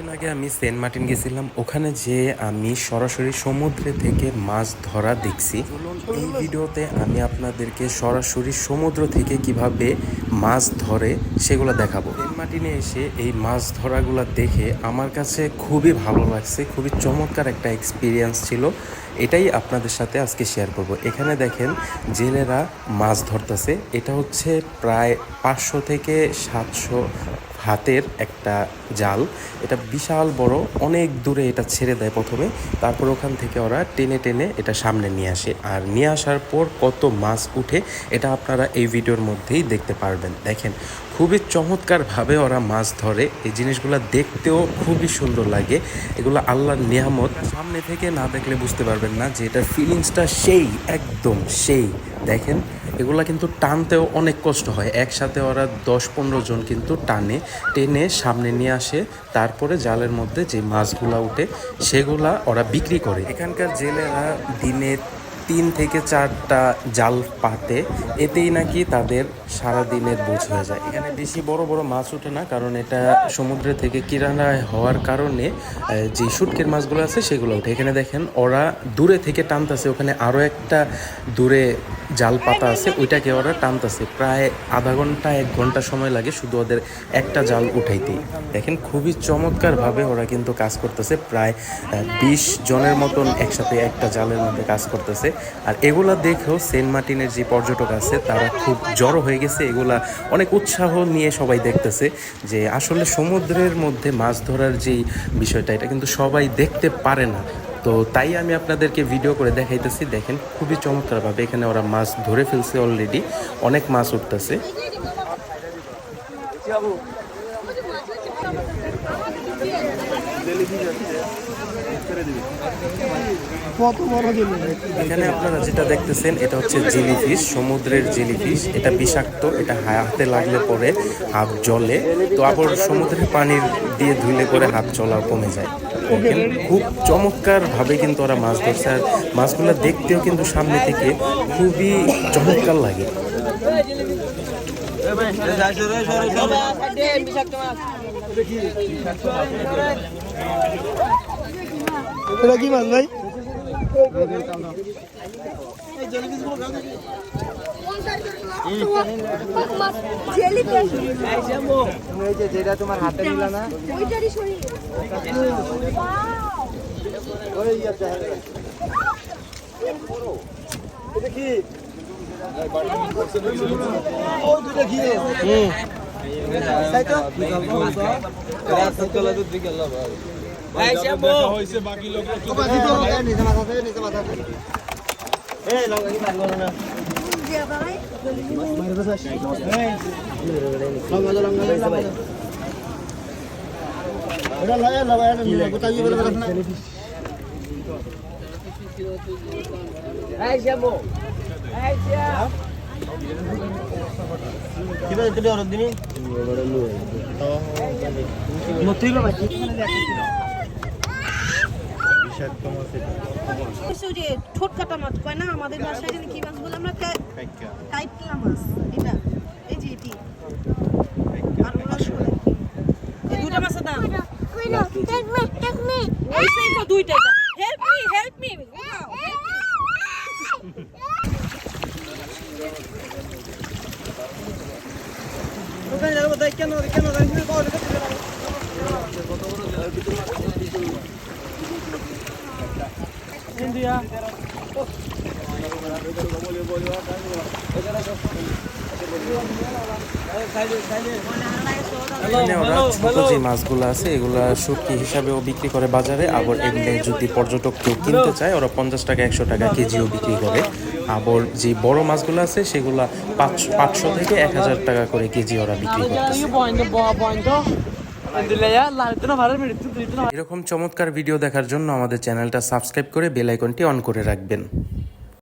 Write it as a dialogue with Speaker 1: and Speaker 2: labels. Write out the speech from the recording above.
Speaker 1: দিন আগে আমি সেন্ট মার্টিন গেছিলাম। ওখানে যে আমি সরাসরি সমুদ্রে থেকে মাছ ধরা দেখছি, এই ভিডিওতে আমি আপনাদেরকে সরাসরি সমুদ্র থেকে কীভাবে মাছ ধরে সেগুলো দেখাবো। সেন্ট মার্টিনে এসে এই মাছ ধরাগুলো দেখে আমার কাছে খুবই ভালো লাগছে, খুবই চমৎকার একটা এক্সপিরিয়েন্স ছিল। এটাই আপনাদের সাথে আজকে শেয়ার করব। এখানে দেখেন জেলেরা মাছ ধরতেছে। এটা হচ্ছে প্রায় পাঁচশো থেকে সাতশো হাতের একটা জাল। এটা বিশাল বড়, অনেক দূরে এটা ছেড়ে দেয় প্রথমে। তারপর ওখান থেকে ওরা টেনে টেনে এটা সামনে নিয়ে আসে। আর নিয়ে আসার পর কত মাছ উঠে, এটা আপনারা এই ভিডিওর মধ্যেই দেখতে পারবেন। দেখেন, খুবই চমৎকারভাবে ওরা মাছ ধরে। এই জিনিসগুলো দেখতেও খুবই সুন্দর লাগে। এগুলো আল্লাহর নিয়ামত। সামনে থেকে না দেখলে বুঝতে পারবেন না যে এটার ফিলিংসটা সেই, একদম সেই। দেখেন, এগুলা কিন্তু টানতেও অনেক কষ্ট হয়। একসাথে ওরা দশ পনেরো জন কিন্তু টানে, টেনে সামনে নিয়ে আসে, তারপরে জালের মধ্যে যে মাছগুলা উঠে, সেগুলা ওরা বিক্রি করে। এখানকার জেলেরা দিনে তিন থেকে চারটা জাল পাতে, এতেই নাকি তাদের সারা দিনের বোঝ হয়ে যায়। এখানে বেশি বড় বড় মাছ ওঠে না, কারণ এটা সমুদ্রে থেকে কিরানায় হওয়ার কারণে যে শুটকের মাছগুলো আছে সেগুলো ওঠে এখানে দেখেন, ওরা দূরে থেকে টানতেছে। ওখানে আরও একটা দূরে জাল পাতা আছে, ওইটাকে ওরা টানতেছে। প্রায় আধা ঘণ্টা, এক ঘণ্টা সময় লাগে শুধু ওদের একটা জাল উঠাইতেই দেখেন, খুবই চমৎকারভাবে ওরা কিন্তু কাজ করতেছে। প্রায় বিশ জনের মতন একসাথে একটা জালের মধ্যে কাজ করতেছে। আর এগুলা দেখেও সেন্ট মার্টিনের যে পর্যটক আছে, তারা খুব জড়ো হয়ে গেছে। এগুলা অনেক উৎসাহ নিয়ে সবাই দেখতেছে যে আসলে সমুদ্রের মধ্যে মাছ ধরার যেই বিষয়টা, এটা কিন্তু সবাই দেখতে পারে না। তো তাই আমি আপনাদেরকে ভিডিও করে দেখাইতেছি। দেখেন, খুবই চমৎকারভাবে এখানে ওরা মাছ ধরে ফেলছে অলরেডি অনেক মাছ উঠতেছে
Speaker 2: কত বড় দিল
Speaker 1: এখানে আপনারা যেটা দেখতেছেন এটা হচ্ছে জেলিফিশ সমুদ্রের জেলিফিশ এটা বিষাক্ত এটা হাতে লাগলে পরে হাত জ্বলে তো আবার সমুদ্রের পানির দিয়ে ধুলে করে হাত জ্বলাও কমে যায় খুব চমৎকার ভাবে কিন্তু ওরা মাছ ধরছে আর মাছগুলো দেখতেও কিন্তু সামনে থেকে খুবই চমৎকার লাগে
Speaker 2: এটা কি মাছ ভাই?
Speaker 3: যেটা তোমার হাতে নিল না? কি এটা লয়া লয়া এটা কোথায় গিয়ে বলে না এই যাব এই যা।
Speaker 4: ঠোঁট কাটা মাছ কয় না আমাদের বাসায় কি মাছ বলে আমরা কাইটলা মাছ এটা? এই যে এটি। আর এই দুটা মাছের দাম? দুইটা হেল্প মি হেল্প মি
Speaker 3: ওখানে যাব তাই কেন কেন জানি পাওয়া যাবে ইন্ডিয়া
Speaker 1: এখানে ওরা ছোট যে মাছগুলো আছে এগুলা শুটকি হিসাবেও বিক্রি করে বাজারে। আবার এমনি যদি পর্যটক কেউ কিনতে চায় ওরা পঞ্চাশ টাকা একশো টাকা কেজিও বিক্রি করে। আবার যে বড় মাছগুলো আছে সেগুলা পাঁচশো পাঁচশো থেকে এক হাজার টাকা করে কেজি ওরা বিক্রি করতেছে। এরকম চমৎকার ভিডিও দেখার জন্য আমাদের চ্যানেলটা সাবস্ক্রাইব করে বেল আইকনটি অন করে রাখবেন।